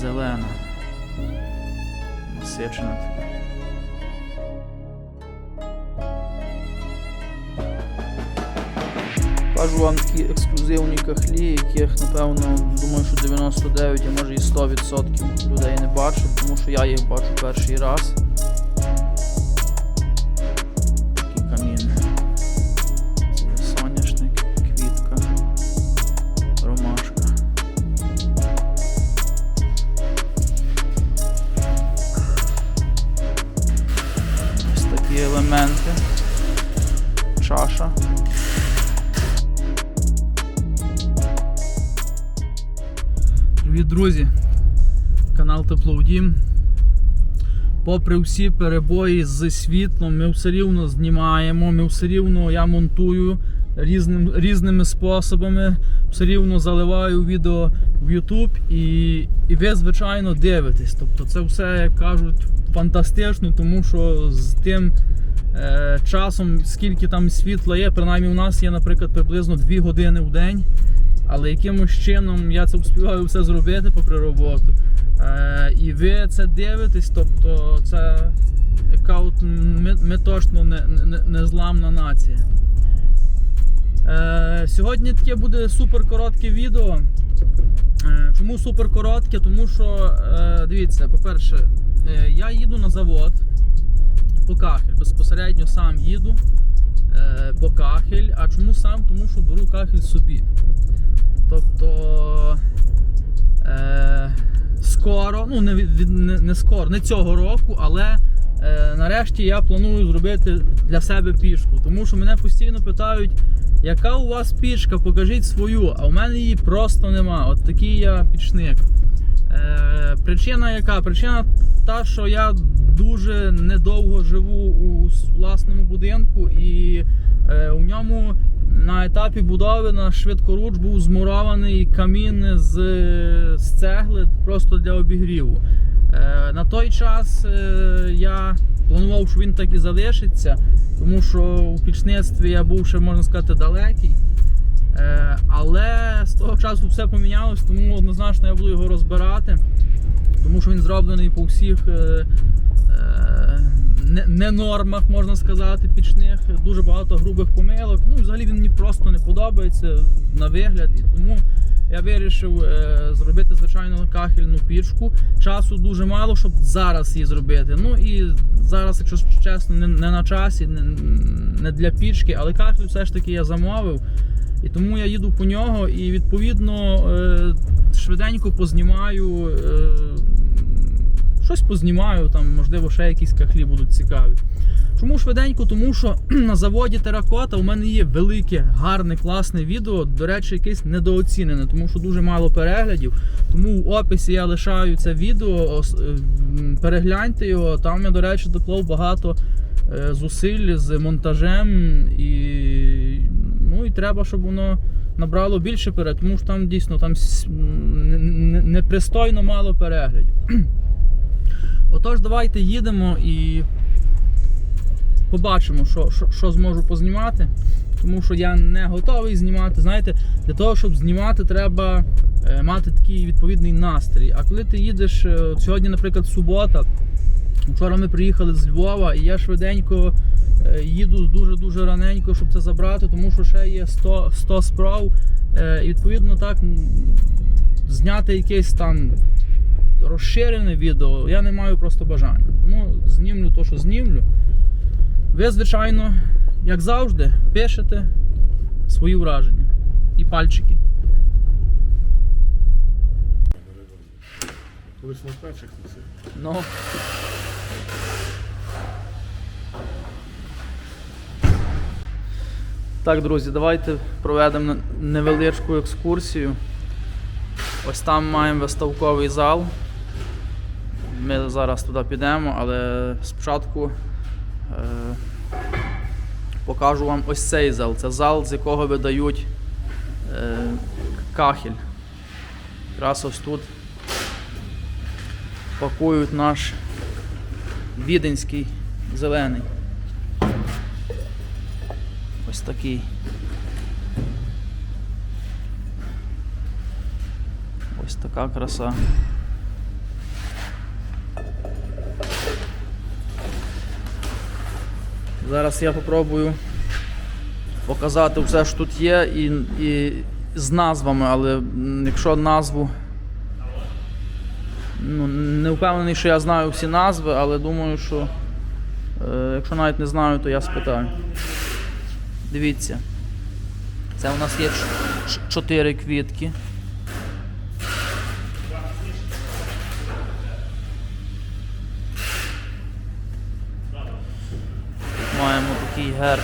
зелена. Насичена така. Кажу вам такі ексклюзивні кахлі, яких, напевно, думаю, що 99, а може і 100% людей не бачив, тому що я їх бачу перший раз. Привіт, друзі! Канал Теплоудім. Попри всі перебої з світлом, ми все рівно знімаємо, ми все рівно я монтую різним, різними способами, все рівно заливаю відео в YouTube і, і ви, звичайно, дивитесь. Тобто це все, як кажуть, фантастично, тому що з тим е, часом, скільки там світла є, принаймні у нас є, наприклад, приблизно 2 години в день. Але якимось чином я це успіваю все зробити попри роботу. Е, і ви це дивитесь, тобто це яка от ми, ми точно не, не, не зламна нація. Е, сьогодні таке буде супер коротке відео. Е, чому супер коротке? Тому що, е, дивіться, по-перше, е, я їду на завод по кахель. Безпосередньо сам їду е, по кахель. А чому сам? Тому що беру кахель собі. Тобто е, скоро, ну не, не, не скоро, не цього року, але е, нарешті я планую зробити для себе пішку. Тому що мене постійно питають, яка у вас пішка, покажіть свою, а у мене її просто нема. От такий я пічник. Е, причина яка? Причина та, що я дуже недовго живу у власному будинку і е, у ньому на етапі будови на швидкоруч був змурований камін з, з цегли просто для обігріву. Е, на той час е, я планував, що він так і залишиться, тому що у пічництві я був ще, можна сказати, далекий. Е, але з того часу все помінялось, тому однозначно я буду його розбирати, тому що він зроблений по всіх е, е, не, нормах, можна сказати, пічних, дуже багато грубих помилок. Ну, взагалі він мені просто не подобається на вигляд. І тому я вирішив е, зробити звичайно кахельну пічку. Часу дуже мало, щоб зараз її зробити. Ну і зараз, якщо чесно, не, не на часі, не, не для пічки, але кахель все ж таки я замовив. І тому я їду по нього і відповідно е, швиденько познімаю. Е, щось познімаю, там, можливо, ще якісь кахлі будуть цікаві. Чому швиденько? Тому що на заводі Теракота у мене є велике, гарне, класне відео. До речі, якесь недооцінене, тому що дуже мало переглядів. Тому в описі я лишаю це відео. е, Перегляньте його. Там я, до речі, доклав багато е, зусиль з монтажем і, ну, і треба, щоб воно набрало більше переглядів, тому що там дійсно там непристойно мало переглядів. Отож, давайте їдемо і побачимо, що, що, що зможу познімати. Тому що я не готовий знімати. Знаєте, для того, щоб знімати, треба е, мати такий відповідний настрій. А коли ти їдеш, е, сьогодні, наприклад, субота, вчора ми приїхали з Львова, і я швиденько е, їду дуже-дуже раненько, щоб це забрати, тому що ще є 100, 100 справ. І відповідно так зняти якесь там розширене відео, я не маю просто бажання. Тому знімлю то, що знімлю. Ви, звичайно, як завжди, пишете свої враження і пальчики. Колись на перших носив. Ну. Так, друзі, давайте проведемо невеличку екскурсію. Ось там маємо виставковий зал. Ми зараз туди підемо, але спочатку е, покажу вам ось цей зал. Це зал, з якого видають е, кахель. Якраз ось тут пакують наш віденський зелений. Ось такий. Ось така краса. Зараз я попробую показати все, що тут є, і, і з назвами, але якщо назву. Ну, не впевнений, що я знаю всі назви, але думаю, що е, якщо навіть не знаю, то я спитаю. Дивіться. Це у нас є чотири квітки. Такий герб.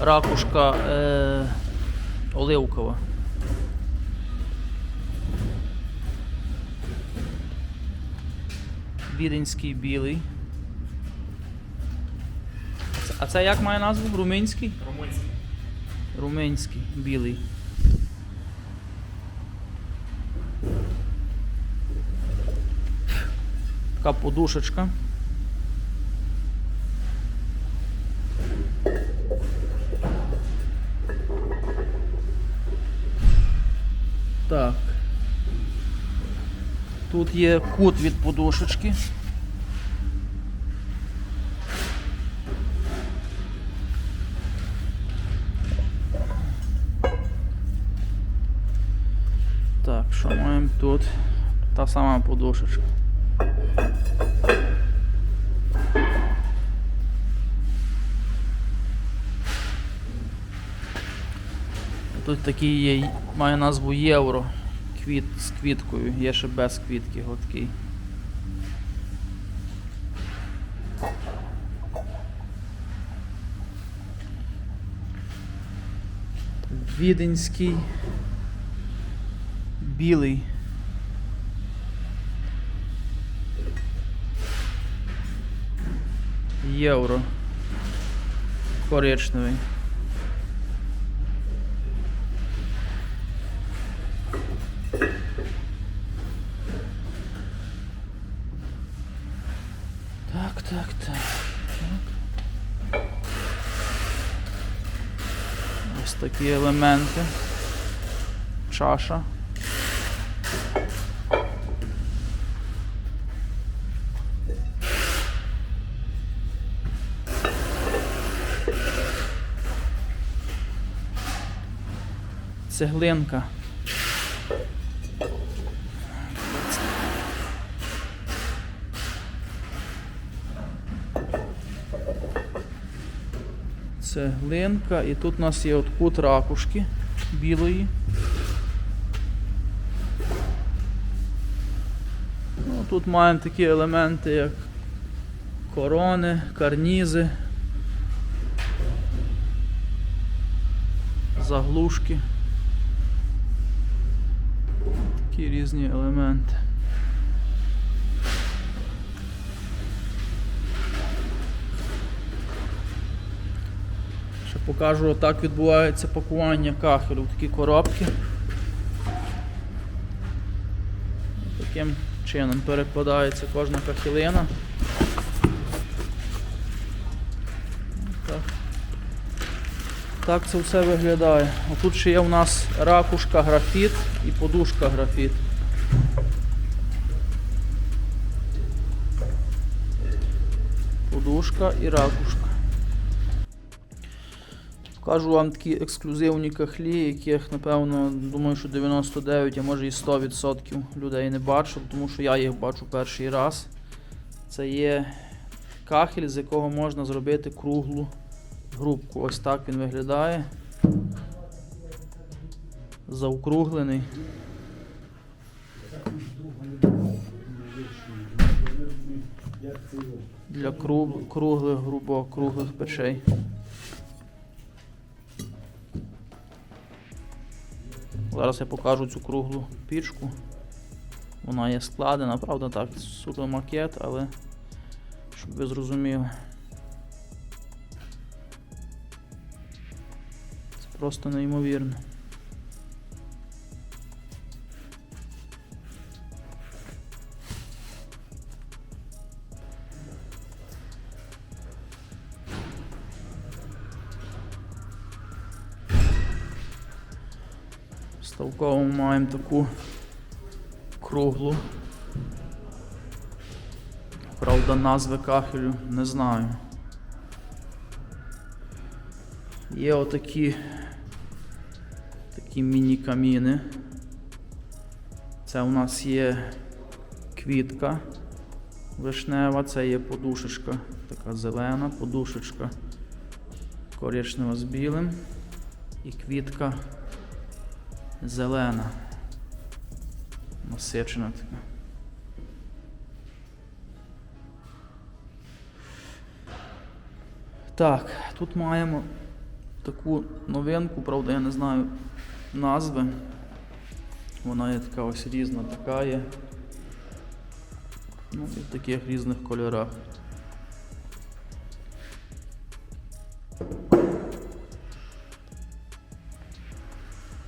Ракушка е, оливкова. Віденський білий. А це як має назву? Румунський? Румунський. Румунський, білий. Така подушечка. Так. Тут є кут від подушечки. Так, що маємо тут? Та сама подушечка. Тут такий є, має назву євро. Квіт з квіткою, є ще без квітки гладкий. Віденський. Білий. Євро. Коричневий. Такі елементи. Чаша. Цеглинка. Цеглинка. І тут у нас є от кут ракушки білої. Ну, тут маємо такі елементи, як корони, карнізи, заглушки. Такі різні елементи. Покажу, отак відбувається пакування кахелю в такі коробки. Таким чином перекладається кожна кахелина. Так. так це все виглядає. Отут ще є у нас ракушка графіт і подушка графіт. Подушка і ракушка. Покажу вам такі ексклюзивні кахлі, яких, напевно, думаю, що 99, а може і 100% людей не бачив, тому що я їх бачу перший раз. Це є кахель, з якого можна зробити круглу грубку. Ось так він виглядає. Заокруглений. Для круг, круглих, грубо круглих печей. Зараз я покажу цю круглу пічку. Вона є складена, правда так, суто макет, але щоб ви зрозуміли. Це просто неймовірно. Ставковому маємо таку круглу. Правда, назви кахелю не знаю. Є отакі такі міні-каміни. Це у нас є квітка вишнева, це є подушечка, така зелена подушечка коричнева з білим і квітка зелена. Насичена така. Так, тут маємо таку новинку, правда, я не знаю назви. Вона є така ось різна, така є. Ну, і в таких різних кольорах.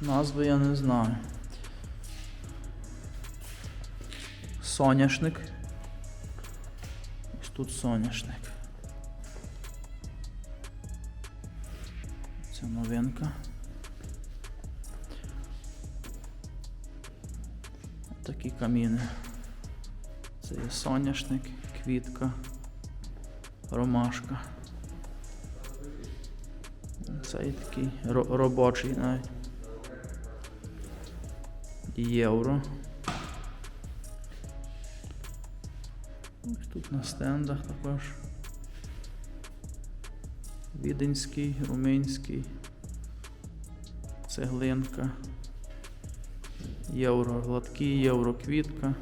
Назви я не знаю. Соняшник. Ось тут соняшник. Це новинка. Такі каміни. Це є соняшник, квітка, ромашка. Це і такий робочий навіть. Євро. Ось тут на стендах також. Віденський, румунський, цеглинка, євро гладкий, євро квітка,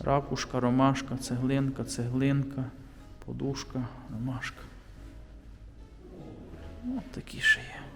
ракушка, ромашка, цеглинка, цеглинка, подушка, ромашка. Ось такі ще є.